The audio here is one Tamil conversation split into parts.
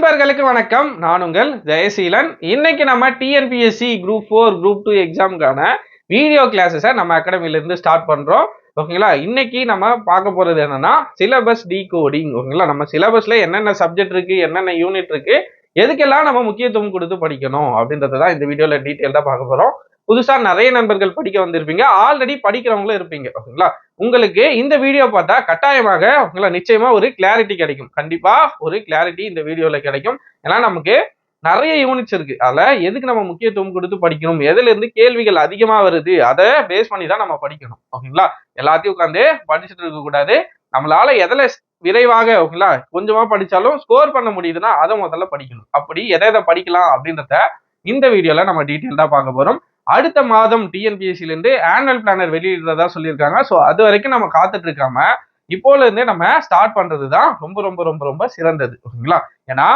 நண்பர்களுக்கு வணக்கம். நான் உங்கள் ஜெயசீலன். இன்னைக்கு நம்ம TNPSC group four group two எக்ஸாமுக்கான video கிளாஸஸை நம்ம அகாடமிலிருந்து ஸ்டார்ட் பண்ணுறோம் ஓகேங்களா? இன்னைக்கு நம்ம பார்க்க போறது என்னன்னா சிலபஸ் டீகோடிங் ஓகேங்களா? நம்ம சிலபஸ்ல என்னென்ன சப்ஜெக்ட் இருக்கு என்னென்ன யூனிட் இருக்கு எதுக்கெல்லாம் நம்ம முக்கியத்துவம் கொடுத்து படிக்கணும் அப்படின்றத தான் இந்த வீடியோவில் டீட்டெயில் தான் பார்க்க போகிறோம் புதுசா நிறைய நண்பர்கள் படிக்க வந்திருப்பீங்க. ஆல்ரெடி படிக்கிறவங்களும் இருப்பீங்க. ஓகேங்களா? உங்களுக்கு இந்த வீடியோ பார்த்தா கட்டாயமாக உங்களை நிச்சயமா ஒரு கிளாரிட்டி கிடைக்கும். கண்டிப்பா ஒரு கிளாரிட்டி இந்த வீடியோல கிடைக்கும். ஏன்னா நமக்கு நிறைய யூனிட்ஸ் இருக்கு. அதுல எதுக்கு நம்ம முக்கியத்துவம் கொடுத்து படிக்கணும்? எதுல இருந்து கேள்விகள் அதிகமா வருது? அதை பேஸ் பண்ணி தான் நம்ம படிக்கணும். ஓகேங்களா? எல்லாத்தையும் உட்காந்து படிச்சுட்டு இருக்க கூடாது. நம்மளால எதுல விரைவாக ஓகேங்களா கொஞ்சமா படிச்சாலும் ஸ்கோர் பண்ண முடியுதுன்னா அதை முதல்ல படிக்கணும். அப்படி எதை எதை படிக்கலாம் அப்படின்றத இந்த வீடியோல நம்ம டீட்டெயில்டா பார்க்க போறோம். அடுத்த மாதம் டிஎன்பிஎஸ்சில இருந்து ஆனுவல் பிளானர் வெளியிடுறதா சொல்லியிருக்காங்க. ஸோ அது வரைக்கும் நம்ம காத்துட்டு இருக்காம இப்போல இருந்தே நம்ம ஸ்டார்ட் பண்றது தான் ரொம்ப ரொம்ப ரொம்ப ரொம்ப சிறந்தது. ஓகேங்களா? ஏன்னா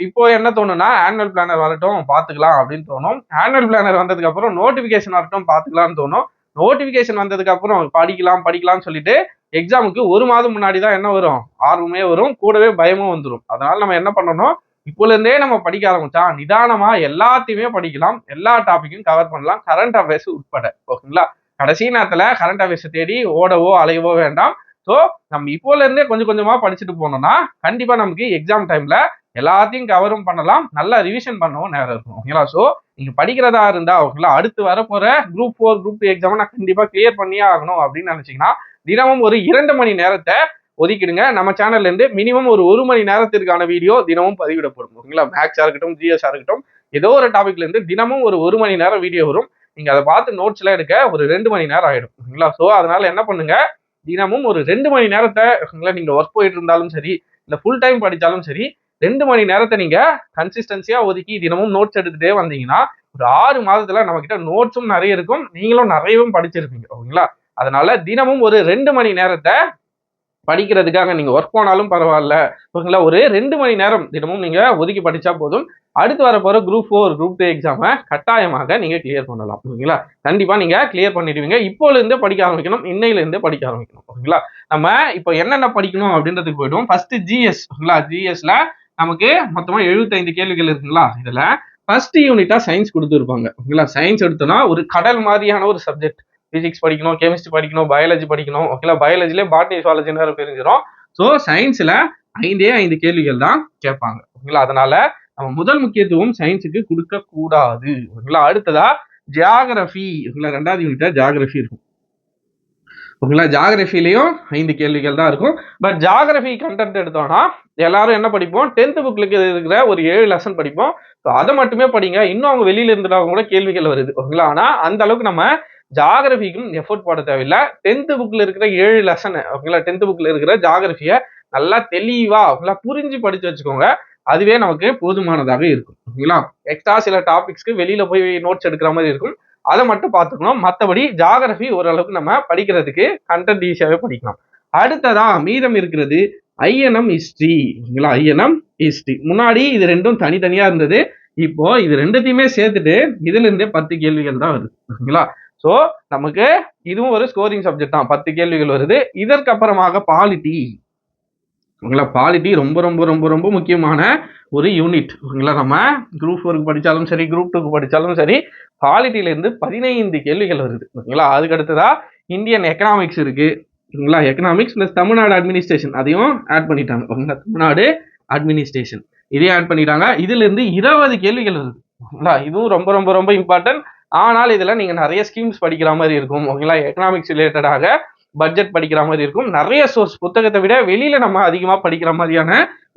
இப்போ என்ன தோணும்னா ஆனுவல் பிளானர் வரட்டும் பார்த்துக்கலாம் அப்படின்னு தோணும். ஆனுவல் பிளானர் வந்ததுக்கு அப்புறம் நோட்டிபிகேஷன் வரட்டும் பார்த்துக்கலாம்னு தோணும். நோட்டிபிகேஷன் வந்ததுக்கு அப்புறம் படிக்கலாம் படிக்கலாம்னு சொல்லிட்டு எக்ஸாமுக்கு ஒரு மாதம் முன்னாடி தான் என்ன வரும்? ஆர்வமே வரும். கூடவே பயமும் வந்துடும் அதனால நம்ம என்ன பண்ணணும்? இப்போல இருந்தே நம்ம படிக்க ஆரம்பிச்சா நிதானமா எல்லாத்தையுமே படிக்கலாம் எல்லா டாபிக்கும் கவர் பண்ணலாம். கரண்ட் அஃபேர்ஸ் உட்பட ஓகேங்களா? கடைசி நேரத்துல கரண்ட் அஃபேர்ஸை தேடி ஓடவோ அலையவோ வேண்டாம். ஸோ நம்ம இப்போல இருந்தே கொஞ்சம் கொஞ்சமா படிச்சுட்டு போனோம்னா கண்டிப்பா நமக்கு எக்ஸாம் டைம்ல எல்லாத்தையும் கவரும் பண்ணலாம். நல்லா ரிவிஷன் பண்ணவும் நேரம் இருக்கும் ஓகேங்களா? ஸோ நீங்க படிக்கிறதா இருந்தா ஓகேங்களா? அடுத்து வரப்போற group four group two exam நான் கண்டிப்பா கிளியர் பண்ணியே ஆகணும் அப்படின்னு நினைச்சீங்கன்னா தினமும் ஒரு இரண்டு மணி நேரத்தை ஒதுக்கிடுங்க. நம்ம சேனல்ல இருந்து மினிமம் ஒரு ஒரு மணி நேரத்திற்கான வீடியோ தினமும் பதிவிடப்படும். ஓகேங்களா? மேக்ஸா இருக்கட்டும் ஜிஎஸ்ஆ இருக்கட்டும் ஏதோ ஒரு டாபிக்ல இருந்து தினமும் ஒரு ஒரு மணி நேரம் வீடியோ வரும். நீங்க அதை பார்த்து நோட்ஸ் எல்லாம் எடுக்க ஒரு ரெண்டு மணி நேரம் ஆயிடும். ஓகேங்களா? ஸோ அதனால என்ன பண்ணுங்க? தினமும் ஒரு ரெண்டு மணி நேரத்தை ஓகேங்களா நீங்க ஒர்க் போயிட்டு இருந்தாலும் சரி இல்ல ஃபுல் டைம் படிச்சாலும் சரி ரெண்டு மணி நேரத்தை நீங்க கன்சிஸ்டன்சியா ஒதுக்கி தினமும் நோட்ஸ் எடுத்துட்டே வந்தீங்கன்னா ஒரு ஆறு மாதத்துல நம்ம கிட்ட நோட்ஸும் நிறைய இருக்கும். நீங்களும் நிறையவும் படிச்சிருப்பீங்க. ஓகேங்களா? அதனால தினமும் ஒரு ரெண்டு மணி நேரத்தை படிக்கிறதுக்காக நீங்கள் ஒர்க் போனாலும் பரவாயில்ல. ஓகேங்களா ஒரு ரெண்டு மணி நேரம் தினமும் நீங்கள் ஒதுக்கி படித்தா போதும். அடுத்து வர போகிற குரூப் ஃபோர் குரூப் டூ எக்ஸாமை கட்டாயமாக நீங்கள் கிளியர் பண்ணலாம். ஓகேங்களா கண்டிப்பாக நீங்கள் கிளியர் பண்ணிடுவீங்க. இப்போலேருந்தே படிக்க ஆரம்பிக்கணும். இன்னையிலேருந்தே படிக்க ஆரம்பிக்கணும். ஓகேங்களா நம்ம இப்போ என்னென்ன படிக்கணும் அப்படின்றதுக்கு போய்டுவோம். ஃபஸ்ட்டு ஜிஎஸ் ஓகேங்களா ஜிஎஸ்ல நமக்கு மொத்தமாக எழுபத்தைந்து கேள்விகள் இருக்குங்களா இதில் ஃபர்ஸ்ட் யூனிட்டா சயின்ஸ் கொடுத்துருப்பாங்க. ஓகேங்களா சயின்ஸ் எடுத்தோம்னா ஒரு கடல் மாதிரியான ஒரு சப்ஜெக்ட் பிசிக்ஸ் படிக்கணும் கெமிஸ்ட்ரி படிக்கணும் பயாலஜி படிக்கணும். ஓகேங்களா பயாலஜிலே பாட்னி சுவாலஜின்னு தெரிஞ்சிடும் ஸோ சயின்ஸில் ஐந்தே ஐந்து கேள்விகள் தான் கேட்பாங்க. ஓகேங்களா அதனால நம்ம முதல் முக்கியத்துவம் சயின்ஸுக்கு கொடுக்க கூடாது. ஓகேங்களா அடுத்ததா ஜியாகிரபி ஓகேங்களா ரெண்டாவது யூனிட்டா ஜியாகிரபி இருக்கும். ஓகேங்களா ஜாகிரபிலையும் ஐந்து கேள்விகள் தான் இருக்கும். பட் ஜாகிரபி கண்டென்ட் எடுத்தோம்னா எல்லாரும் என்ன படிப்போம்? டென்த் புக்கில் இருக்கிற ஒரு ஏழு லெசன் படிப்போம். ஸோ அதை மட்டுமே படிங்க. இன்னும் அவங்க வெளியில இருந்துட்டவங்க கூட கேள்விகள் வருது. ஓகேங்களா ஆனால் அந்த அளவுக்கு நம்ம ஜாகிரபிக்கும் எஃபோர்ட் போட தேவையில்லை. டென்த் புக்கில் இருக்கிற ஏழு லெசனு ஓகேங்களா? டென்த் புக்கில் இருக்கிற ஜாகிரபியை நல்லா தெளிவா ஓகேங்களா? புரிஞ்சு படிச்சு வச்சுக்கோங்க. அதுவே நமக்கு போதுமானதாக இருக்கும் ஓகேங்களா? எக்ஸ்ட்ரா சில டாபிக்ஸ்க்கு வெளியில போய் நோட்ஸ் எடுக்கிற மாதிரி இருக்கும். அதை மட்டும் பார்த்துக்கணும். மற்றபடி ஜாகிரபி ஓரளவுக்கு நம்ம படிக்கிறதுக்கு கண்டென்ட் ஈஸியாகவே படிக்கலாம். அடுத்ததா மீதம் இருக்கிறது ஐஎன்எம் ஹிஸ்ட்ரி ஓகேங்களா? ஐஎன்எம் ஹிஸ்ட்ரி முன்னாடி இது ரெண்டும் தனித்தனியா இருந்தது. இப்போ இது ரெண்டுத்தையுமே சேர்த்துட்டு இதுல இருந்தே பத்து கேள்விகள் தான் வருது ஓகேங்களா? ஸோ நமக்கு இதுவும் ஒரு ஸ்கோரிங் சப்ஜெக்ட் தான். பத்து கேள்விகள் வருது. இதற்கப்புறமாக பாலிட்டி ஓகேங்களா? பாலிட்டி ரொம்ப ரொம்ப ரொம்ப ரொம்ப முக்கியமான ஒரு யூனிட் ஓகேங்களா? நம்ம குரூப் ஒர்க் படித்தாலும் சரி குரூப் டூக்கு படித்தாலும் சரி பாலிட்டியிலேருந்து பதினைந்து கேள்விகள் வருது. ஓகேங்களா? அதுக்கடுத்ததா இந்தியன் எக்கனாமிக்ஸ் இருக்குது ஓகேங்களா? எக்கனாமிக்ஸ் ப்ளஸ் தமிழ்நாடு அட்மினிஸ்ட்ரேஷன் அதையும் ஆட் பண்ணிட்டாங்க. ஓகேங்களா? தமிழ்நாடு அட்மினிஸ்ட்ரேஷன் இதையும் ஆட் பண்ணிட்டாங்க. இதுலேருந்து இருபது கேள்விகள் வருது. ஓகேங்களா? இதுவும் ரொம்ப ரொம்ப ரொம்ப இம்பார்ட்டன்ட் ஆனால் இதில் நீங்கள் நிறைய ஸ்கீம்ஸ் படிக்கிற மாதிரி இருக்கும் ஓகேங்களா எக்கனாமிக்ஸ் ரிலேட்டடாக பட்ஜெட் படிக்கிற மாதிரி இருக்கும். நிறைய சோர்ஸ் புத்தகத்தை விட வெளியில நம்ம அதிகமாக படிக்கிற மாதிரியான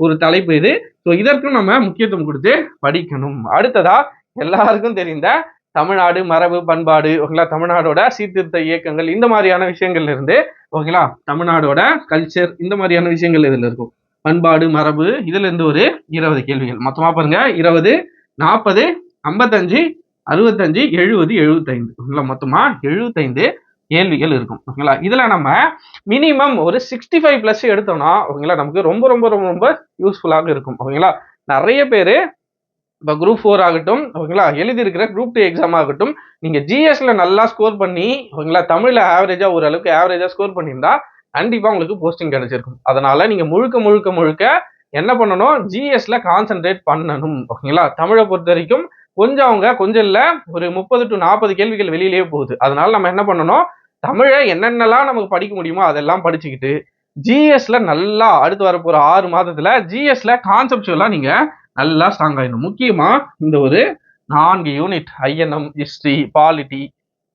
ஒரு தலைப்பு இது. ஸோ இதற்கும் நம்ம முக்கியத்துவம் கொடுத்து படிக்கணும். அடுத்ததா எல்லாருக்கும் தெரிந்த தமிழ்நாடு மரபு பண்பாடு ஓகேங்களா தமிழ்நாடோட சீர்திருத்த இயக்கங்கள் இந்த மாதிரியான விஷயங்கள்ல இருந்து ஓகேங்களா தமிழ்நாடோட கல்ச்சர் இந்த மாதிரியான விஷயங்கள் இதுல இருக்கும். பண்பாடு மரபு இதுல இருந்து ஒரு இருபது கேள்விகள். மொத்தமா பாருங்க. இருபது நாற்பது ஐம்பத்தஞ்சு அறுபத்தஞ்சு எழுபது எழுபத்தைந்து. ஓகேங்களா? மொத்தமா எழுபத்தைந்து கேள்விகள் இருக்கும். ஓகேங்களா? இதுல நம்ம மினிமம் ஒரு சிக்ஸ்டி ஃபைவ் பிளஸ் எடுத்தோம்னா ஓகேங்களா? நமக்கு ரொம்ப ரொம்ப ரொம்ப ரொம்ப யூஸ்ஃபுல்லாக இருக்கும். ஓகேங்களா? நிறைய பேர் இப்போ குரூப் ஃபோர் ஆகட்டும் ஓகேங்களா? எழுதியிருக்கிற குரூப் டூ எக்ஸாம் ஆகட்டும் நீங்கள் ஜிஎஸ்ல நல்லா ஸ்கோர் பண்ணி ஓகேங்களா? தமிழில் ஆவரேஜாக ஓரளவுக்கு ஆவரேஜாக ஸ்கோர் பண்ணியிருந்தா கண்டிப்பாக உங்களுக்கு போஸ்டிங் கிடைச்சிருக்கும். அதனால நீங்கள் முழுக்க முழுக்க முழுக்க என்ன பண்ணணும்? ஜிஎஸ்ல கான்சென்ட்ரேட் பண்ணணும். ஓகேங்களா? தமிழை பொறுத்த வரைக்கும் கொஞ்சம் அவங்க கொஞ்சம் இல்லை. ஒரு முப்பது டு நாற்பது கேள்விகள் வெளியிலேயே போகுது. அதனால நம்ம என்ன பண்ணணும்? தமிழை என்னென்னலாம் நமக்கு படிக்க முடியுமோ அதெல்லாம் படிச்சுக்கிட்டு ஜிஎஸ்ல நல்லா அடுத்து வரப்போற ஆறு மாதத்துல ஜிஎஸ்ல கான்செப்டுவலா நீங்க நல்லா ஸ்ட்ராங் ஆயிடணும். முக்கியமா இந்த ஒரு நான்கு unit INM history polity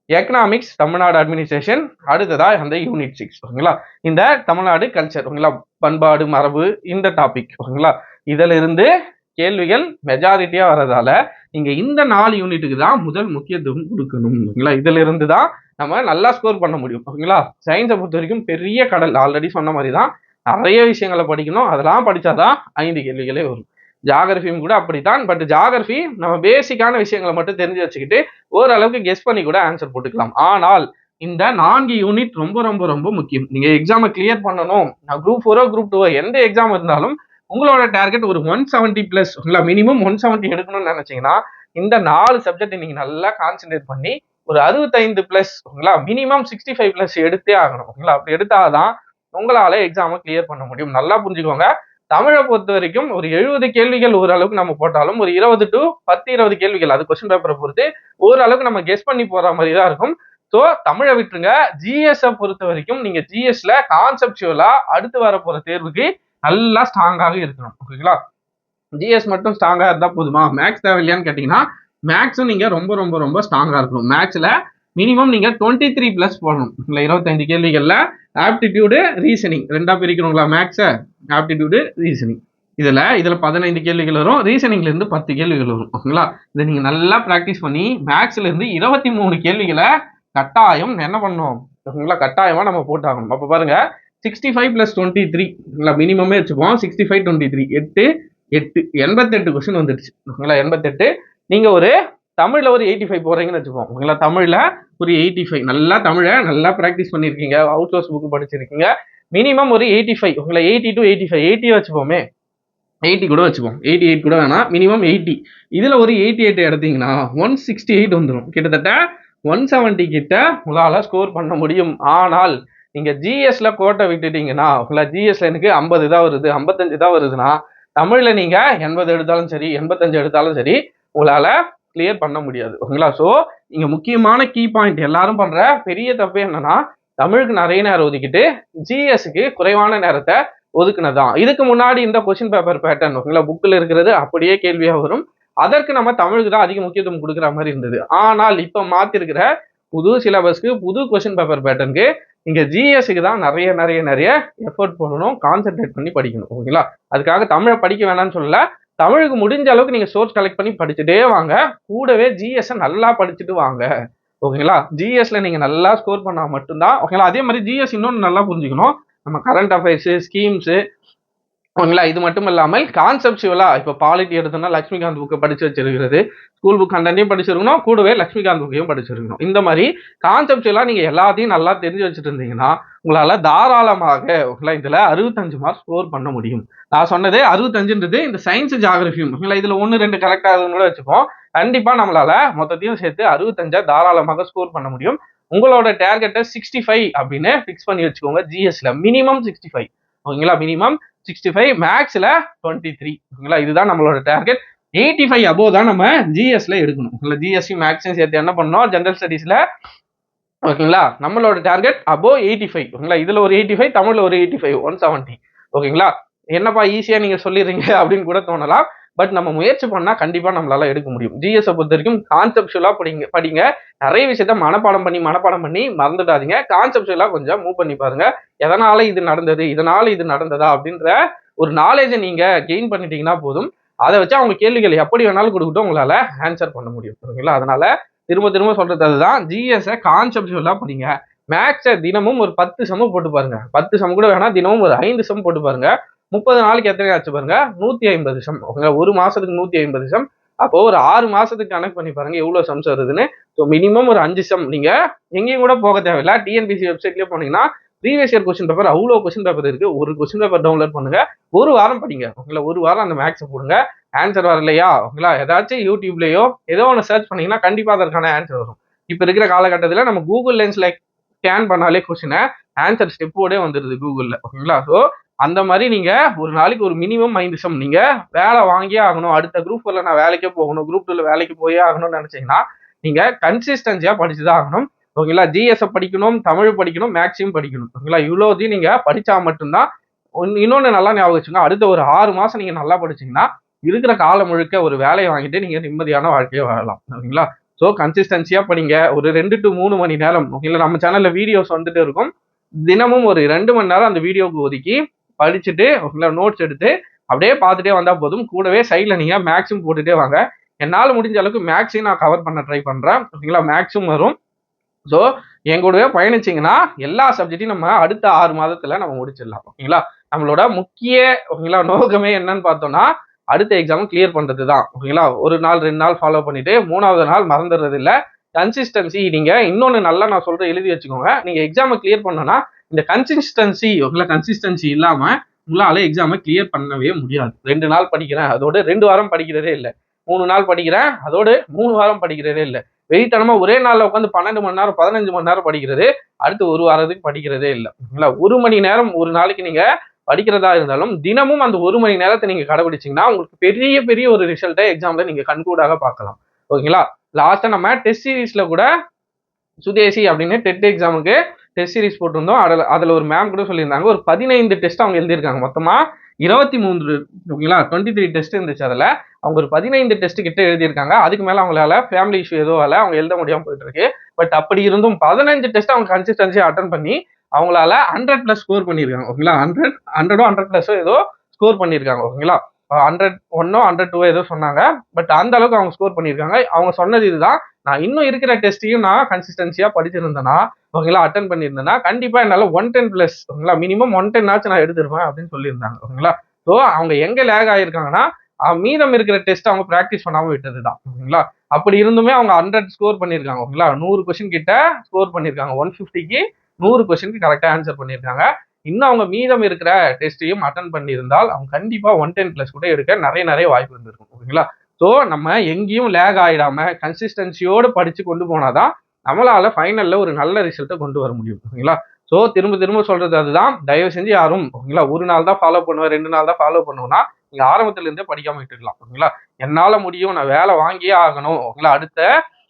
economics Tamil Nadu administration அடுத்ததா அந்த யூனிட் சிக்ஸ் ஓகேங்களா? இந்த தமிழ்நாடு கல்ச்சர் ஓகேங்களா? பண்பாடு மரபு இந்த டாபிக் ஓகேங்களா? இதுல இருந்து கேள்விகள் மெஜாரிட்டியா வர்றதால நீங்க இந்த நாலு யூனிட்டுக்கு தான் முதல் முக்கியத்துவம் கொடுக்கணும் ஓகேங்களா? இதுல இருந்து தான் நம்ம நல்லா ஸ்கோர் பண்ண முடியும் ஓகேங்களா? சயின்ஸை பொறுத்த வரைக்கும் பெரிய கடல் ஆல்ரெடி சொன்ன மாதிரி தான் நிறைய விஷயங்களை படிக்கணும் அதெல்லாம் படிச்சாதான் ஐந்து கேள்விகளே வரும். ஜாகிரபியும் கூட அப்படித்தான் பட் ஜாகிரபி நம்ம பேசிக்கான விஷயங்களை மட்டும் தெரிஞ்சு வச்சுக்கிட்டு ஓரளவுக்கு கெஸ் பண்ணி கூட ஆன்சர் போட்டுக்கலாம். ஆனால் இந்த நான்கு யூனிட் ரொம்ப ரொம்ப ரொம்ப முக்கியம். நீங்க எக்ஸாமை கிளியர் பண்ணணும். குரூப் ஃபோரோ குரூப் டூவோ எந்த எக்ஸாம் இருந்தாலும் உங்களோட டார்கெட் ஒரு ஒன் செவன்ட்டி பிளஸ் இல்லை மினிமம் ஒன் செவன்ட்டி எடுக்கணும்னு நினைச்சீங்கன்னா இந்த நாலு சப்ஜெக்ட் நீங்க நல்லா கான்சென்ட்ரேட் பண்ணி ஒரு அறுபத்தைந்து பிளஸ் ஓகேங்களா? மினிமம் சிக்ஸ்டி ஃபைவ் பிளஸ் எடுத்தே ஆகணும் ஓகேங்களா? அப்படி எடுத்தாதான் உங்களால எக்ஸாமை கிளியர் பண்ண முடியும். நல்லா புரிஞ்சுக்கோங்க. தமிழை பொறுத்த வரைக்கும் ஒரு எழுபது கேள்விகள் ஓரளவுக்கு நம்ம போட்டாலும் ஒரு இருபது டு பத்து இருபது கேள்விகள் அது கொஸ்டின் பேப்பரை பொறுத்து ஓரளவுக்கு நம்ம கெஸ் பண்ணி போற மாதிரி தான் இருக்கும். ஸோ தமிழை விட்டுருங்க. ஜிஎஸ்ஸை பொறுத்த வரைக்கும் நீங்க ஜிஎஸ்ல கான்செப்டுவலா அடுத்து வர போற தேர்வுக்கு நல்லா ஸ்ட்ராங்காக இருக்கணும். ஓகேங்களா ஜிஎஸ் மட்டும் ஸ்ட்ராங்காக இருந்தால் போதுமா? மேக்ஸ் தேவையில்லையான்னு கேட்டிங்கன்னா மேக்ஸும் நீங்கள் ரொம்ப ரொம்ப ரொம்ப ஸ்ட்ராங்காக இருக்கணும். மேக்ஸில் மினிமம் நீங்கள் டுவெண்ட்டி த்ரீ ப்ளஸ் போடணும். இல்லை இருபத்தைந்து கேள்விகளில் ஆப்டிடியூடு ரீசனிங் ரெண்டாக பிரிக்கணுங்களா மேக்ஸை ஆப்டிடியூடு ரீசனிங் இதில் இதில் பதினைந்து கேள்விகள் வரும். ரீசனிங்லேருந்து பத்து கேள்விகள் வரும். ஓகேங்களா இதை நீங்கள் நல்லா ப்ராக்டிஸ் பண்ணி மேக்ஸ்லேருந்து இருபத்தி மூணு கேள்விகளை கட்டாயம் என்ன பண்ணுவோம் ஓகேங்களா கட்டாயமாக நம்ம போட்டாகணும். அப்போ பாருங்கள் sixty five plus twenty three இல்லை மினிமமே வச்சுப்போம் சிக்ஸ்டி ஃபைவ் டுவெண்ட்டி த்ரீ எட்டு எட்டு. எண்பத்தெட்டு கொஸ்டின் வந்துடுச்சு. ஓகேங்களா? எண்பத்தெட்டு. நீங்கள் ஒரு தமிழில் ஒரு எயிட்டி ஃபைவ் போடுறீங்கன்னு வச்சுப்போம் ஓகேங்களா? தமிழில் ஒரு எயிட்டி ஃபைவ் நல்லா தமிழை நல்லா ப்ராக்டிஸ் பண்ணியிருக்கீங்க அவுட் சோர்ஸ் புக்கு படிச்சிருக்கீங்க. மினிமம் ஒரு எயிட்டி ஃபைவ் உங்களை eighty to eighty five eighty வச்சுப்போமே. எயிட்டி கூட வச்சுப்போம். எயிட்டி எயிட் கூட வேணாம். மினிமம் எயிட்டி இதில் ஒரு எயிட்டி எயிட் எடுத்தீங்கன்னா ஒன் சிக்ஸ்டி எயிட் வந்துடும் கிட்டத்தட்ட ஒன் செவன்ட்டி கிட்ட உங்களால் ஸ்கோர் பண்ண முடியும். ஆனால் நீங்கள் ஜிஎஸ்ல கோட்டை விட்டுட்டீங்கன்னா உங்களை ஜிஎஸ்ல எனக்கு ஐம்பது தான் வருது ஐம்பத்தஞ்சு தான் வருதுன்னா தமிழில் நீங்கள் எண்பது எடுத்தாலும் சரி எண்பத்தஞ்சு எடுத்தாலும் சரி உங்களால் கிளியர் பண்ண முடியாது ஓகேங்களா? ஸோ இங்கே முக்கியமான கீ பாயிண்ட் எல்லாரும் பண்ணுற பெரிய தப்பு என்னன்னா தமிழுக்கு நிறைய நேரம் ஒதுக்கிட்டு ஜிஎஸ்க்கு குறைவான நேரத்தை ஒதுக்குனதான் இதுக்கு முன்னாடி இந்த கொஸ்டின் பேப்பர் பேட்டர்ன் ஓகேங்களா? புக்கில் இருக்கிறது அப்படியே கேள்வியாக வரும். அதற்கு நம்ம தமிழுக்கு தான் அதிக முக்கியத்துவம் கொடுக்குற மாதிரி இருந்தது. ஆனால் இப்போ மாற்றிருக்கிற புது சிலபஸ்க்கு புது கொஸ்டின் பேப்பர் பேட்டர்னுக்கு இங்க ஜிஎஸ்க்கு தான் நிறைய நிறைய நிறைய எஃபர்ட் பண்ணணும் கான்சென்ட்ரேட் பண்ணி படிக்கணும் ஓகேங்களா அதுக்காக தமிழை படிக்க வேணாம்னு சொல்லல. தமிழுக்கு முடிஞ்ச அளவுக்கு நீங்க சோர்ஸ் கலெக்ட் பண்ணி படிச்சுட்டே வாங்க. கூடவே ஜிஎஸ்ஸை நல்லா படிச்சுட்டு வாங்க ஓகேங்களா ஜிஎஸ்ல நீங்க நல்லா ஸ்கோர் பண்ணா மட்டும்தான் ஓகேங்களா அதே மாதிரி ஜிஎஸ் இன்னொன்று நல்லா புரிஞ்சுக்கணும். நம்ம கரண்ட் அஃபேர்ஸு ஸ்கீம்ஸு ஓகேங்களா இது மட்டும் இல்லாமல் கான்செப்டுவலா இப்போ பாலிட்டி எடுத்தோம்னா லட்சுமிகாந்த் புக்கை படிச்சு வச்சிருக்கிறது. ஸ்கூல் புக் கண்டனையும் படிச்சிருக்கணும் கூடவே லட்சுமிகாந்த் புக்கையும் படிச்சிருக்கணும் இந்த மாதிரி கான்செப்டுவலா நீங்க எல்லாத்தையும் நல்லா தெரிஞ்சு வச்சுட்டு இருந்தீங்கன்னா உங்களால தாராளமாக ஓகேங்களா இதுல அறுபத்தஞ்சு மார்க் ஸ்கோர் பண்ண முடியும். நான் சொன்னது அறுபத்தஞ்சுன்றது இந்த சயின்ஸ் ஜாகிரபியும் ஓகேங்களா இதுல ஒன்று ரெண்டு கரெக்டாக கூட வச்சுப்போம். கண்டிப்பா நம்மளால மொத்தத்தையும் சேர்த்து அறுபத்தஞ்சா தாராளமாக ஸ்கோர் பண்ண முடியும். உங்களோட டார்கெட்டை சிக்ஸ்டி ஃபைவ் அப்படின்னு ஃபிக்ஸ் பண்ணி வச்சுக்கோங்க. ஜிஎஸ்ல மினிமம் சிக்ஸ்டி ஃபைவ் ஓகேங்களா? மினிமம் சிக்ஸ்டி ஃபைவ் மேக்ஸில் டுவெண்ட்டி த்ரீ ஓகேங்களா? இதுதான் நம்மளோட டார்கெட் எயிட்டி ஃபைவ் அபோவ் தான் நம்ம ஜிஎஸ்ல எடுக்கணும். இல்லை ஜிஎஸ்சி மேக்ஸையும் சேர்த்து என்ன பண்ணோம் ஜென்ரல் ஸ்டடீஸில் ஓகேங்களா? நம்மளோட டார்கெட் அபோவ் எயிட்டி ஃபைவ் ஓகேங்களா? இதில் ஒரு எயிட்டி ஃபைவ் தமிழில் ஒரு எயிட்டி ஃபைவ் ஒன் செவன்ட்டி ஓகேங்களா? என்னப்பா ஈஸியாக நீங்கள் சொல்லிடுறீங்க அப்படின்னு கூட தோணலாம். பட் நம்ம முயற்சி பண்ணால் கண்டிப்பாக நம்மளால எடுக்க முடியும். ஜிஎஸ் பொறுத்த வரைக்கும் கான்செப்டுவலா படிங்க படிங்க. நிறைய விஷயத்த மனப்பாடம் பண்ணி மனப்பாடம் பண்ணி மறந்துடாதீங்க. கான்செப்டுவலா கொஞ்சம் மூவ் பண்ணி பாருங்க. எதனால இது நடந்தது இதனால இது நடந்ததா அப்படின்ற ஒரு நாலேஜை நீங்கள் கெயின் பண்ணிட்டீங்கன்னா போதும். அதை வச்சு அவங்க கேள்விகள் எப்படி வேணாலும் கொடுக்கட்டும் உங்களால ஆன்சர் பண்ண முடியும். ஓகேங்களா அதனால திரும்ப திரும்ப சொல்றது அதுதான். ஜிஎஸ்ஸை கான்செப்டுவலா படிங்க. மேக்ஸை தினமும் ஒரு பத்து சமம் போட்டு பாருங்க. பத்து சம் கூட வேணா தினமும் ஒரு ஐந்து சம் போட்டு பாருங்க. முப்பது நாளைக்கு எத்தனை ஆச்சு பாருங்க? நூத்தி ஐம்பது சம். ஓகேங்களா? ஒரு மாசத்துக்கு நூத்தி ஐம்பது சம். அப்போ ஒரு ஆறு மாசத்துக்கு கணக்கு பண்ணி பாருங்க எவ்வளவு சம்ஸ் வருதுன்னு. ஸோ மினிமம் ஒரு அஞ்சு சம். நீங்க எங்கேயும் கூட போக தேவையில்ல. டிஎன்பிசி வெப்சைட்லயே போனீங்கன்னா ப்ரீவியஸ் இயர் கொஸ்டின் பேப்பர் அவ்வளோ கொஸ்டின் பேப்பர் இருக்கு. ஒரு கொஸ்டின் பேப்பர் டவுன்லோட் பண்ணுங்க. ஒரு வாரம் படிங்க. உங்களை ஒரு வாரம் அந்த மேக்ஸ் போடுங்க. ஆன்சர் வரலையா? ஓகேங்களா? ஏதாச்சும் யூடியூப்லயோ ஏதோ ஒன்று சர்ச் பண்ணீங்கன்னா கண்டிப்பா அதற்கான ஆன்சர் வரும். இப்போ இருக்கிற காலகட்டத்தில் நம்ம கூகுள் லென்ஸ்ல ஸ்கேன் பண்ணாலே கொஸ்டினை ஆன்சர் ஸ்டெப்போடே வந்துடுது கூகுளில் ஓகேங்களா? ஸோ அந்த மாதிரி நீங்க ஒரு நாளைக்கு ஒரு மினிமம் ஐந்து சம் நீங்க வேலை வாங்கியே ஆகணும். அடுத்த குரூப் நான் வேலைக்கே போகணும். குரூப் டூல வேலைக்கு போயே ஆகணும்னு நினைச்சீங்கன்னா நீங்க கன்சிஸ்டன்சியா படிச்சுதான் ஆகணும். ஓகேங்களா? ஜிஎஸ் படிக்கணும் தமிழ் படிக்கணும் மேக்ஸிமம் படிக்கணும். ஓகேங்களா? இவ்வளோதையும் நீங்க படிச்சா மட்டும்தான் இன்னொன்னு நல்லா ஞாபகம் வச்சுங்க அடுத்த ஒரு ஆறு மாசம் நீங்க நல்லா படிச்சீங்கன்னா இருக்கிற காலம் முழுக்க ஒரு வேலையை வாங்கிட்டு நீங்க நிம்மதியான வாழ்க்கையை வாழலாம். ஓகேங்களா? ஸோ கன்சிஸ்டன்சியா படிங்க. ஒரு ரெண்டு டு மூணு மணி நேரம். ஓகேங்களா? நம்ம சேனல்ல வீடியோஸ் வந்துட்டு இருக்கும். தினமும் ஒரு ரெண்டு மணி நேரம் அந்த வீடியோக்கு ஒதுக்கி படிச்சுட்டு ஓகேங்களா நோட்ஸ் எடுத்து அப்படியே பார்த்துட்டே வந்தால் போதும். கூடவே சைடில் நீங்கள் மேக்ஸும் போட்டுட்டே வாங்க. என்னால் முடிஞ்ச அளவுக்கு மேக்ஸையும் நான் கவர் பண்ண ட்ரை பண்ணுறேன் ஓகேங்களா மேக்ஸும் வரும். ஸோ எங்கூடவே பயணிச்சிங்கன்னா எல்லா சப்ஜெக்டையும் நம்ம அடுத்த ஆறு மாதத்தில் நம்ம முடிச்சிடலாம். ஓகேங்களா நம்மளோட முக்கிய ஓகேங்களா நோக்கமே என்னன்னு பார்த்தோம்னா அடுத்த எக்ஸாம் கிளியர் பண்ணுறது தான் ஓகேங்களா ஒரு நாள் ரெண்டு நாள் ஃபாலோ பண்ணிட்டு மூணாவது நாள் மறந்துடுறது இல்லை. கன்சிஸ்டன்சி நீங்கள் இன்னொன்று நல்லா நான் சொல்கிறேன் எழுதி வச்சுக்கோங்க. நீங்கள் எக்ஸாமை கிளியர் பண்ணோன்னா இந்த கன்சிஸ்டன்சி ஓகேங்களா கன்சிஸ்டன்சி இல்லாம உங்களால எக்ஸாமை கிளியர் பண்ணவே முடியாது. ரெண்டு நாள் படிக்கிறேன் அதோட ரெண்டு வாரம் படிக்கிறதே இல்லை. மூணு நாள் படிக்கிறேன் அதோடு மூணு வாரம் படிக்கிறதே இல்லை. வெறித்தனமா ஒரே நாள்ல உட்காந்து பன்னெண்டு மணி நேரம் பதினஞ்சு மணி நேரம் படிக்கிறது அடுத்து ஒரு வாரத்துக்கு படிக்கிறதே இல்லை. இல்லை ஒரு மணி நேரம் ஒரு நாளைக்கு நீங்க படிக்கிறதா இருந்தாலும் தினமும் அந்த ஒரு மணி நேரத்தை நீங்க கடைபிடிச்சிங்கன்னா உங்களுக்கு பெரிய பெரிய ஒரு ரிசல்ட்டை எக்ஸாம்ல நீங்க கண்கூடாக பார்க்கலாம். ஓகேங்களா? லாஸ்டா நம்ம டெஸ்ட் சீரீஸ்ல கூட சுதேசி அப்படின்னு டெட் எக்ஸாமுக்கு டெஸ்ட் சீரிஸ் போட்டிருந்தோம். அதில் அதில் ஒரு மேம் கூட சொல்லியிருந்தாங்க. ஒரு பதினைந்து டெஸ்ட் அவங்க எழுதியிருக்காங்க. மொத்தமாக இருபத்தி மூன்று ஓகேங்களா? டுவெண்ட்டி த்ரீ டெஸ்ட் இருந்துச்சு அதில். அவங்க ஒரு பதினைந்து டெஸ்ட் கிட்ட எழுதியிருக்காங்க. அதுக்கு மேலே அவங்களால ஃபேமிலி இஷ்யூ எதுவும் இல்லை அவங்க எழுத முடியாமல் போயிட்டு இருக்கு பட் அப்படி இருந்தும் பதினஞ்சு டெஸ்ட் அவங்க கன்சிஸ்டன்சியாக அட்டன் பண்ணி அவங்களால ஹண்ட்ரட் ப்ளஸ் ஸ்கோர் பண்ணியிருக்காங்க. ஓகேங்களா? ஹண்ட்ரட் ஹண்ட்ரடோ ஹண்ட்ரட் ப்ளஸோ ஏதோ ஸ்கோர் பண்ணியிருக்காங்க. ஓகேங்களா? ஹண்ட்ரட் ஒன்னோ ஹண்ட்ரட் டூ ஏதோ சொன்னாங்க. பட் அந்த அளவுக்கு அவங்க ஸ்கோர் பண்ணியிருக்காங்க. அவங்க சொன்னது இதுதான். நான் இன்னும் இருக்கிற டெஸ்ட்டையும் நான் கன்சிஸ்டன்சியாக படிச்சிருந்தேன்னா ஓகேங்களா அட்டன் பண்ணியிருந்தேன்னா கண்டிப்பாக என்னால் ஒன் டென் ப்ளஸ் ஓகேங்களா மினிமம் ஒன் டென் ஆச்சு நான் எடுத்திருப்பேன் அப்படின்னு சொல்லியிருந்தாங்க ஓகேங்களா ஸோ அவங்க எங்கே லேக் ஆகிருக்காங்கன்னா மீதம் இருக்கிற டெஸ்ட் அவங்க ப்ராக்டிஸ் பண்ணாமல் விட்டது தான் ஓகேங்களா அப்படி இருந்துமே அவங்க ஹண்ட்ரட் ஸ்கோர் பண்ணியிருக்காங்க ஓகேங்களா நூறு கொஸ்டின் கிட்ட ஸ்கோர் பண்ணியிருக்காங்க ஒன் ஃபிஃப்டிக்கு நூறு கொஸ்டினுக்கு கரெக்டாக ஆன்சர் பண்ணியிருக்காங்க. இன்னும் அவங்க மீதம் இருக்கிற டெஸ்ட்டையும் அட்டன் பண்ணியிருந்தால் அவங்க கண்டிப்பாக ஒன் டென் ப்ளஸ் கூட எடுக்க நிறைய நிறைய வாய்ப்பு இருந்திருக்கும் ஓகேங்களா ஸோ நம்ம எங்கேயும் லேக் ஆகிடாம கன்சிஸ்டன்சியோடு படித்து கொண்டு போனாதான் நம்மளால் ஃபைனலில் ஒரு நல்ல ரிசல்ட்டை கொண்டு வர முடியும். ஓகேங்களா ஸோ திரும்ப திரும்ப சொல்கிறது அதுதான். தயவு செஞ்சு யாரும் ஓகேங்களா ஒரு நாள் தான் ஃபாலோ பண்ணுவேன் ரெண்டு நாள் தான் ஃபாலோ பண்ணுவோம்னா நீங்கள் ஆரம்பத்துலேருந்தே படிக்காமல் படிக்காம விட்டுக்கலாம் ஓகேங்களா என்னால் முடியும் நான் வேலை வாங்கியே ஆகணும் ஓகேங்களா அடுத்த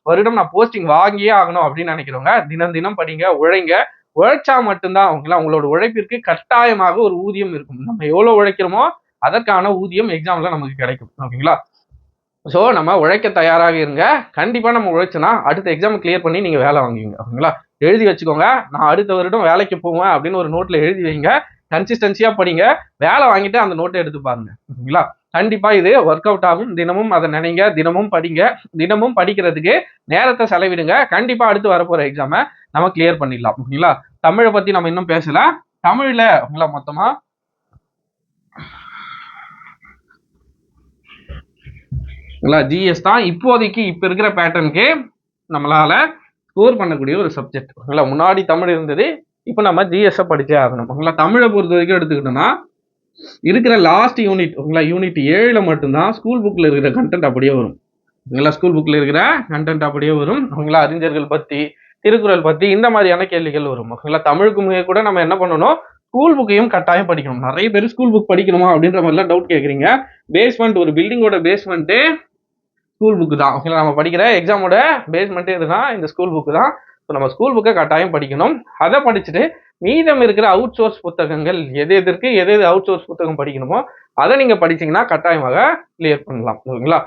வருடம் நான் போஸ்டிங் வாங்கியே ஆகணும் அப்படின்னு நினைக்கிறவங்க தினம் தினம் படிங்க உழைங்க. உழைச்சா மட்டும்தான் அவங்களா உங்களோட உழைப்பிற்கு கட்டாயமாக ஒரு ஊதியம் இருக்கும். நம்ம எவ்வளோ உழைக்கிறோமோ அதற்கான ஊதியம் எக்ஸாம்ல நமக்கு கிடைக்கும் ஓகேங்களா ஸோ நம்ம உழைக்க தயாராக இருங்க. கண்டிப்பாக நம்ம உழைச்சோன்னா அடுத்த எக்ஸாம் கிளியர் பண்ணி நீங்கள் வேலை வாங்குவீங்க. ஓகேங்களா? எழுதி வச்சுக்கோங்க. நான் அடுத்த வருடம் வேலைக்கு போவேன் அப்படின்னு ஒரு நோட்டில் எழுதி வைங்க. கன்சிஸ்டன்சியாக படிங்க. வேலை வாங்கிட்டு அந்த நோட்டை எடுத்து பாருங்க. ஓகேங்களா? கண்டிப்பாக இது ஒர்க் அவுட் ஆகும். தினமும் அதை நினைங்க. தினமும் படிங்க. தினமும் படிக்கிறதுக்கு நேரத்தை செலவிடுங்க. கண்டிப்பாக அடுத்து வரப்போகிற எக்ஸாமை நம்ம கிளியர் பண்ணிடலாம். ஓகேங்களா? தமிழை பற்றி நம்ம இன்னும் பேசல. மொத்தமாக ஓகேங்களா ஜிஎஸ் தான் இப்போதைக்கு இப்போ இருக்கிற பேட்டர்னுக்கு நம்மளால ஸ்கோர் பண்ணக்கூடிய ஒரு சப்ஜெக்ட் ஓகேங்களா முன்னாடி தமிழ் இருந்தது இப்போ நம்ம ஜிஎஸ்ஸை படிச்சே ஆகணும். ஓகேங்களா தமிழை பொறுத்த வரைக்கும் எடுத்துக்கிட்டோம்னா இருக்கிற லாஸ்ட் யூனிட் ஓகேங்களா யூனிட் ஏழில் மட்டும்தான் ஸ்கூல் புக்கில் இருக்கிற கண்டென்ட் அப்படியே வரும். ஓகேங்களா ஸ்கூல் புக்கில் இருக்கிற கண்டென்ட் அப்படியே வரும். ஓகேங்களா அறிஞர்கள் பற்றி திருக்குறள் பற்றி இந்த மாதிரியான கேள்விகள் வரும். ஓகேங்களா தமிழுக்கு முன்னே கூட நம்ம என்ன பண்ணணும்? ஸ்கூல் புக்கையும் கட்டாயம் படிக்கணும். நிறைய பேர் ஸ்கூல் புக் படிக்கணுமா அப்படின்ற மாதிரிலாம் டவுட் கேட்குறீங்க. பேஸ்மெண்ட் ஒரு பில்டிங்கோட பேஸ்மெண்ட்டு ஸ்கூல் புக்கு தான். ஓகேங்களா நம்ம படிக்கிற எக்ஸாமோட பேஸ்மெண்ட்டே இதுதான். இந்த ஸ்கூல் புக்கு தான். ஸோ நம்ம ஸ்கூல் புக்கை கட்டாயம் படிக்கணும். அதை படிச்சுட்டு மீதம் இருக்கிற அவுட் சோர்ஸ் புத்தகங்கள் எது எதற்கு எது எது அவுட் சோர்ஸ் புத்தகம் படிக்கணுமோ அதை நீங்கள் படிச்சீங்கன்னா கட்டாயமாக கிளியர் பண்ணலாம். ஓகேங்களா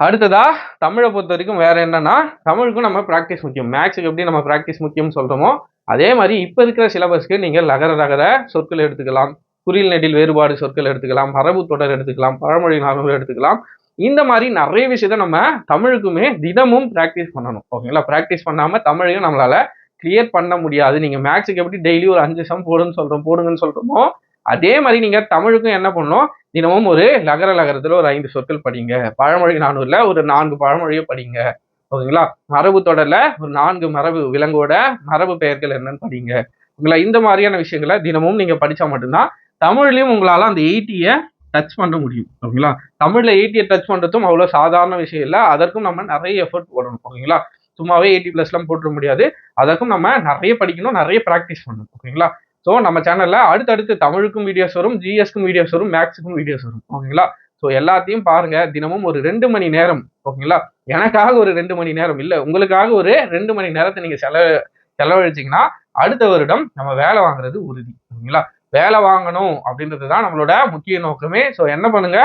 அடுத்ததா தமிழை பொறுத்த வரைக்கும் வேற என்னன்னா தமிழுக்கும் நம்ம ப்ராக்டிஸ் முக்கியம். மேக்ஸுக்கு எப்படி நம்ம ப்ராக்டிஸ் முக்கியம்னு சொல்றோமோ அதே மாதிரி இப்ப இருக்கிற சிலபஸ்க்கு நீங்க லகர ரகர சொற்கள் எடுத்துக்கலாம். குறில் நெடில் வேறுபாடு சொற்கள் எடுத்துக்கலாம். மரபு தொடர் எடுத்துக்கலாம். பழமொழி நார்மல் எடுத்துக்கலாம். இந்த மாதிரி நிறைய விஷயத்த நம்ம தமிழுக்குமே தினமும் ப்ராக்டிஸ் பண்ணணும். ஓகேங்களா ப்ராக்டிஸ் பண்ணாம தமிழையும் நம்மளால கிளியர் பண்ண முடியாது. நீங்க மேக்ஸுக்கு எப்படி டெய்லி ஒரு அஞ்சு சம் போடுன்னு சொல்றோம் போடுங்கன்னு சொல்றோமோ அதே மாதிரி நீங்க தமிழுக்கும் என்ன பண்ணணும்? தினமும் ஒரு நகர நகரத்துல ஒரு ஐந்து சொற்கள் படிங்க. பழமொழி நானூறுல ஒரு நான்கு பழமொழியை படிங்க. ஓகேங்களா? மரபு தொடர்ல ஒரு நான்கு மரபு விலங்கோட மரபு பெயர்கள் என்னன்னு படிங்க. உங்களை இந்த மாதிரியான விஷயங்களை தினமும் நீங்க படிச்சா மட்டும்தான் தமிழ்லயும் உங்களால அந்த எயிட்டிய டச் பண்ண முடியும். ஓகேங்களா? தமிழ்ல எயிட்டியை டச் பண்றதும் அவ்வளவு சாதாரண விஷயம் இல்லை. அதற்கும் நம்ம நிறைய எஃபர்ட் போடணும். ஓகேங்களா? சும்மாவே எயிட்டி பிளஸ்லாம் போட்டுற முடியாது. அதற்கும் நம்ம நிறைய படிக்கணும் நிறைய ப்ராக்டிஸ் பண்ணணும். ஓகேங்களா? ஸோ நம்ம சேனல்ல அடுத்தடுத்து தமிழுக்கும் வீடியோஸ் வரும் ஜிஎஸ்க்கும் வீடியோஸ் வரும் மேக்ஸுக்கும் வீடியோஸ் வரும். ஓகேங்களா? ஸோ எல்லாத்தையும் பாருங்க. தினமும் ஒரு ரெண்டு மணி நேரம். ஓகேங்களா? எனக்காக ஒரு ரெண்டு மணி நேரம் இல்லை உங்களுக்காக ஒரு ரெண்டு மணி நேரத்தை நீங்க செலவு செலவழிச்சிங்கன்னா அடுத்த வருடம் நம்ம வேலை வாங்குறது உறுதி. ஓகேங்களா? வேலை வாங்கணும் அப்படின்றது தான் நம்மளோட முக்கிய நோக்கமே. ஸோ என்ன பண்ணுங்க?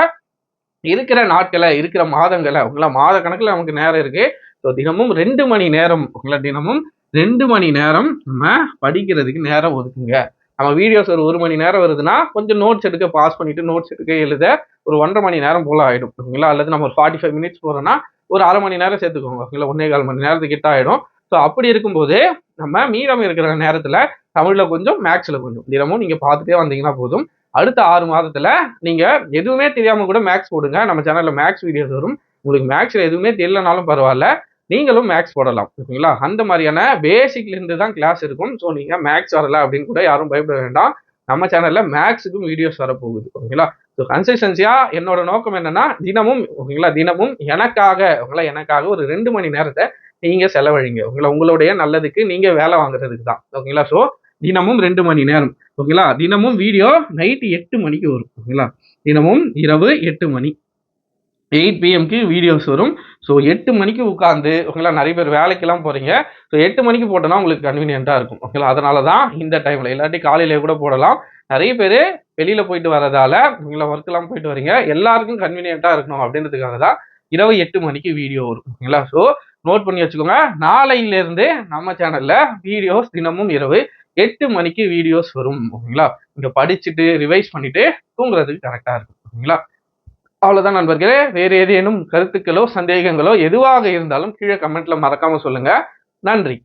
இருக்கிற நாட்களை இருக்கிற மாதங்களை உங்களா மாத கணக்கில் நமக்கு நேரம் இருக்கு. ஸோ தினமும் ரெண்டு மணி நேரம் உங்களா தினமும் ரெண்டு மணி நேரம் நம்ம படிக்கிறதுக்கு நேரம் ஒதுக்குங்க. நம்ம வீடியோஸ் ஒரு ஒரு மணி நேரம் வருதுன்னா கொஞ்சம் நோட்ஸ் எடுக்க பாஸ் பண்ணிட்டு நோட்ஸ் எடுக்க எழுத ஒரு ஒன்றரை மணி நேரம் போல ஆகிடும் ஓகேங்களா அல்லது நம்ம ஒரு ஃபார்ட்டி ஃபைவ் மினிட்ஸ் போகிறோம்னா ஒரு அரை மணி நேரம் சேர்த்துக்கோங்க. ஓகேங்களா ஒன்றே கால் மணி நேரத்துக்கு கிட்ட ஆகிடும் ஸோ அப்படி இருக்கும்போது நம்ம மீதம் இருக்கிற நேரத்தில் தமிழில் கொஞ்சம் மேக்ஸில் கொஞ்சம் தினமும் நீங்கள் பார்த்துட்டே வந்தீங்கன்னா போதும். அடுத்த ஆறு மாதத்தில் நீங்கள் எதுவுமே தெரியாமல் கூட மேக்ஸ் போடுங்க. நம்ம சேனலில் மேக்ஸ் வீடியோஸ் வரும். உங்களுக்கு மேக்ஸில் எதுவுமே தெரியலனாலும் பரவாயில்ல. நீங்களும் மேக்ஸ் போடலாம் ஓகேங்களா அந்த மாதிரியான பேசிக்லேருந்து தான் கிளாஸ் இருக்கும். ஸோ நீங்கள் மேக்ஸ் வரல அப்படின்னு கூட யாரும் பயப்பட வேண்டாம். நம்ம சேனலில் மேக்ஸுக்கும் வீடியோஸ் வரப்போகுது ஓகேங்களா ஸோ கன்சிஸ்டன்சியாக என்னோட நோக்கம் என்னன்னா தினமும் ஓகேங்களா தினமும் எனக்காக ஓகேங்களா எனக்காக ஒரு ரெண்டு மணி நேரத்தை நீங்கள் செலவழிங்க ஓகேங்களா உங்களுடைய நல்லதுக்கு நீங்கள் வேலை வாங்குறதுக்கு தான் ஓகேங்களா ஸோ தினமும் ரெண்டு மணி நேரம் ஓகேங்களா தினமும் வீடியோ நைட்டு எட்டு மணிக்கு வரும் ஓகேங்களா தினமும் இரவு எட்டு மணி எயிட் பிஎம்க்கு வீடியோஸ் வரும். ஸோ எட்டு மணிக்கு உட்காந்து ஓகேங்களா நிறைய பேர் வேலைக்கெல்லாம் போகிறீங்க ஸோ எட்டு மணிக்கு போட்டோன்னா உங்களுக்கு கன்வீனியன்ட்டாக இருக்கும். ஓகேங்களா அதனால தான் இந்த டைமில் இல்லாட்டி காலையில கூட போடலாம். நிறைய பேர் வெளியில் போயிட்டு வரதால உங்களை ஒர்க்கெல்லாம் போயிட்டு வரீங்க. எல்லாருக்கும் கன்வீனியண்ட்டாக இருக்கணும் அப்படின்றதுக்காக தான் இரவு எட்டு மணிக்கு வீடியோ வரும். ஓகேங்களா ஸோ நோட் பண்ணி வச்சுக்கோங்க. நாளையிலேருந்து நம்ம சேனலில் வீடியோஸ் தினமும் இரவு எட்டு மணிக்கு வீடியோஸ் வரும். ஓகேங்களா இங்கே படிச்சுட்டு ரிவைஸ் பண்ணிட்டு தூங்குறதுக்கு கரெக்டாக இருக்கும். ஓகேங்களா அவ்வளோதான் நண்பர்களே. வேறு ஏதேனும் கருத்துக்களோ சந்தேகங்களோ எதுவாக இருந்தாலும் கீழே கமெண்ட்ல மறக்காம சொல்லுங்க. நன்றி.